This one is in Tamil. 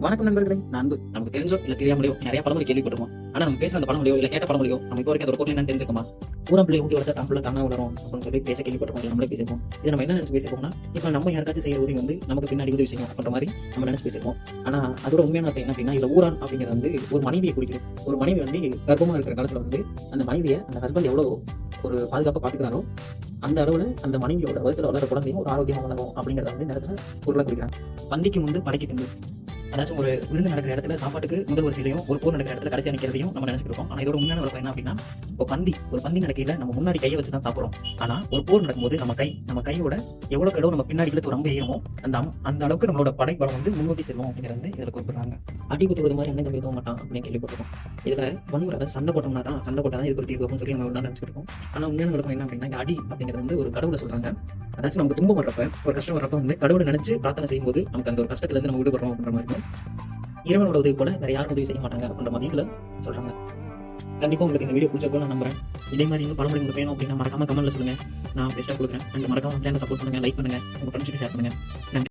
வணக்கம் நண்பர்களே. நான் நமக்கு தெரிஞ்சோ இல்ல தெரியாமலையோ நிறைய பழமொழி கேள்விப்பட்டிருக்கோம் ஆனா நம்ம பேசுற அந்த பழமொழியோ இல்ல கேட்ட பழமொழியோ நம்ம இப்போ வரைக்கும் அதோட பொருள் என்னன்னு தெரிஞ்சுக்கோமா ஊரம் பிள்ளை ஊட்டி வளர்த்த தமிழ்ல தானா வளரும் அப்படின்னு சொல்லி பேச கேள்விப்பட்டிருக்கோம் நம்மளே பேசிருக்கோம் இது நம்ம என்ன நினைச்சு பேசிருக்கோம்னா இப்போ நம்ம யாருக்காச்சும் செய்யற உதவி வந்து நமக்கு பின்னாடி உதவி செய்யும் அப்படின்ற மாதிரி நம்ம நினைச்சு பேசிருக்கோம் ஆனா அதோட உண்மையான அர்த்தம் என்ன அப்படின்னா இதுல ஊரான் அப்படிங்கிறது வந்து ஒரு மனைவியை குறிக்கிறது ஒரு மனைவி வந்து கர்ப்பமா இருக்கிற காலத்துல வந்து அந்த மனைவியை அந்த ஹஸ்பண்ட் எவ்வளவு ஒரு பாதுகாப்பா பாத்துக்கிறாரோ அந்த அளவுல அந்த மனைவியோட வகுத்துல வளர குழந்தையும் ஒரு ஆரோக்கியமா வளரும் அப்படிங்கறத வந்து நேரத்துல இடத்துல பொருளை குறிக்கிறாங்க. பந்திக்கு முந்து படைக்கு பிந்து அதாச்சும் ஒரு விருந்து நடக்கிற இடத்துல சாப்பாட்டுக்கு முதல் வரிசையிலையும் ஒரு போர் நடக்கிற இடத்துல கடைசியாக நிற்கிறதையும் நம்ம நினைச்சிட்டு ஆனால் இதோட உண்மையான வழக்கம் என்ன அப்படின்னா இப்போ பந்தி ஒரு பந்தி நடக்கையில் நம்ம முன்னாடி கையை வச்சு தான் சாப்பிடுறோம். ஆனால் ஒரு போர் நடக்கும்போது நம்ம கை நம்ம கையோட எவ்வளோ கடவு நம்ம பின்னாடி இழுத்து ரொம்ப ஏறுமோ அந்த அந்த அளவுக்கு நம்மளோட படைப்படம் வந்து முன்னோக்கி செல்வோம் அப்படிங்கிறது வந்து இதுல குறிப்பிடுறாங்க. அடி குத்துறது மாதிரி என்ன தம்பி எதுவும் மாட்டான் அப்படின்னு கேள்விப்பட்டிருக்கோம். இதில் வன்முறை அதாவது சண்டை போட்டோம்னா தான் சண்டை போட்டால் தான் இது ஒரு தீர்வு அப்படின்னு சொல்லி நம்ம ஒரு நாள் நினைச்சிட்டு இருக்கோம் உண்மையான வழக்கம் என்ன அப்படின்னா அடி அப்படிங்கிறது வந்து ஒரு கடவுளை சொல்கிறாங்க அதாச்சும் நமக்கு துன்பம் வர்றப்ப ஒரு கஷ்டம் வர்றப்ப வந்து கடவுளை நினைச்சு பிரார்த்தனை செய்யும்போது நமக்கு அந்த ஒரு கஷ்டத்துல இருந்து நம்ம விடுபடுறோம் அப்படின்ற மாதிரி இருக்கும். இறைவனோட உதவி போல வேற யாரும் உதவி செய்ய மாட்டாங்க அப்படின்ற மாதிரி இதுல சொல்றாங்க. கண்டிப்பா உங்களுக்கு இந்த வீடியோ பிடிச்சப்போ நான் நம்புறேன். இதே மாதிரி இன்னும் பழமொழி உங்களுக்கு வேணும் அப்படின்னா மறக்காம கமெண்ட்ல சொல்லுங்க. நான் பெஸ்ட்டாக கொடுக்குறேன். அண்ட் மறக்காம சேனல் சப்போர்ட் பண்ணுங்க லைக் பண்ணுங்க. உங்க ஃப்ரெண்ட்ஸ்க்கு ஷேர் பண்ணுங்க. நன்றி.